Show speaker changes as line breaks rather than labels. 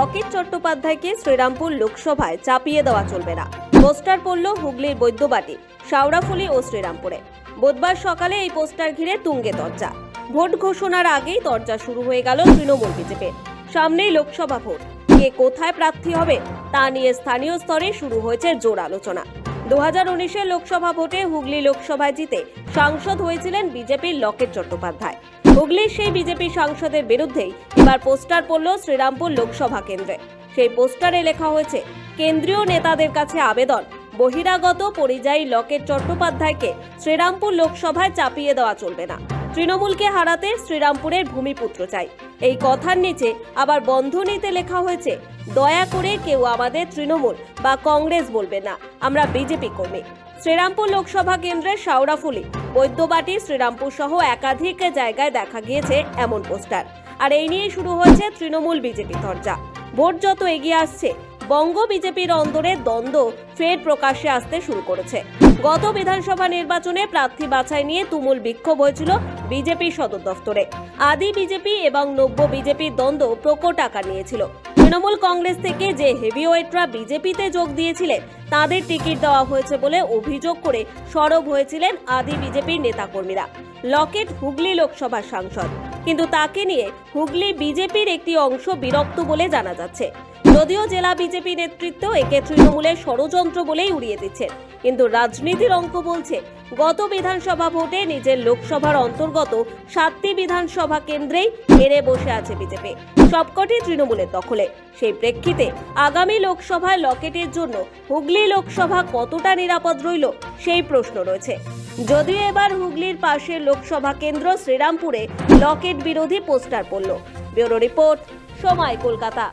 লকেট চট্টোপাধ্যায়কে শ্রীরামপুর লোকসভায় চাপিয়ে দেওয়া চলবে না। পোস্টার পড়ল হুগলির বৈদ্যবাটি, শাওড়াফুলি ও শ্রীরামপুরে। বুধবার সকালে এই পোস্টার ঘিরে তুঙ্গে দরজা। ভোট ঘোষণার আগেই দরজা শুরু হয়ে গেল তৃণমূল বিজেপির সামনেই লোকসভা ভোট। কে কোথায় প্রার্থী হবে তা নিয়ে স্থানীয় স্তরে শুরু হয়েছে জোর আলোচনা। দু উনিশের লোকসভা ভোটে হুগলি লোকসভায় জিতে সাংসদ হয়েছিলেন বিজেপির লকেট চট্টোপাধ্যায়। হুগলির সেই বিজেপি সাংসদের বিরুদ্ধেই এবার পোস্টার পড়ল শ্রীরামপুর লোকসভা কেন্দ্রে। সেই পোস্টারে লেখা হয়েছে, কেন্দ্রীয় নেতাদের কাছে আবেদন, বহিরাগত পরিযায়ী লকেট চট্টোপাধ্যায়কে শ্রীরামপুর লোকসভায় চাপিয়ে দেওয়া চলবে না। তৃণমূলকে হারাতে শ্রীরামপুরের ভূমিপুত্র চাই। এই কথার নিচে আবার বন্ধনীতে লেখা হয়েছে, দয়া করে কেউ আমাদের তৃণমূল বা কংগ্রেস বলবে না। আমরা বিজেপি কর্মী। শ্রীরামপুর লোকসভা কেন্দ্রের শাওড়াফুলি বৈদ্যবাটি শ্রীরামপুর সহ একাধিক জায়গায় দেখা গিয়েছে এমন পোস্টার। আর এই নিয়ে শুরু হয়েছে তৃণমূল বিজেপি চর্চা। ভোট যত এগিয়ে আসছে বঙ্গ বিজেপির অন্দরে দ্বন্দ্ব ফের প্রকাশ্যে আসতে শুরু করেছে। গত বিধানসভা নির্বাচনে প্রার্থী বাছাই নিয়ে তুমুল বিক্ষোভ হয়েছিল বিজেপি সদর দফতরে। আদি বিজেপি এবং নব্য বিজেপির দ্বন্দ্ব প্রকট আকার নিয়েছিল। তৃণমূল কংগ্রেস থেকে যে হেভিওয়েটরা বিজেপিতে যোগ দিয়েছিলেন, তাদের টিকিট দেওয়া হয়েছে বলে অভিযোগ করে সরব হয়েছিলেন আদি বিজেপির নেতাকর্মীরা। লকেট হুগলি লোকসভার সাংসদ। কিন্তু তাকে নিয়ে হুগলি বিজেপির একটি অংশ বিরক্ত বলে জানা যাচ্ছে। যদিও জেলা বিজেপি নেতৃত্ব একে তৃণমূলের ষড়যন্ত্র বলেই উড়িয়ে দিচ্ছেন কিন্তু রাজনীতির অঙ্ক বলছে গত বিধানসভা ভোটে নিজের লোকসভার অন্তর্গত সাতটি বিধানসভা কেন্দ্রেই হেরে বসে আছে বিজেপি। সবকটি তৃণমূলের দখলে। সেই প্রেক্ষিতে আগামী লোকসভায় লকেটের জন্য হুগলি লোকসভা কতটা নিরাপদ রইল সেই প্রশ্ন রয়েছে। যদিও এবার হুগলির পাশে লোকসভা কেন্দ্র শ্রীরামপুরে লকেট বিরোধী পোস্টার পড়ল। ব্যুরো রিপোর্ট, সময় কলকাতা।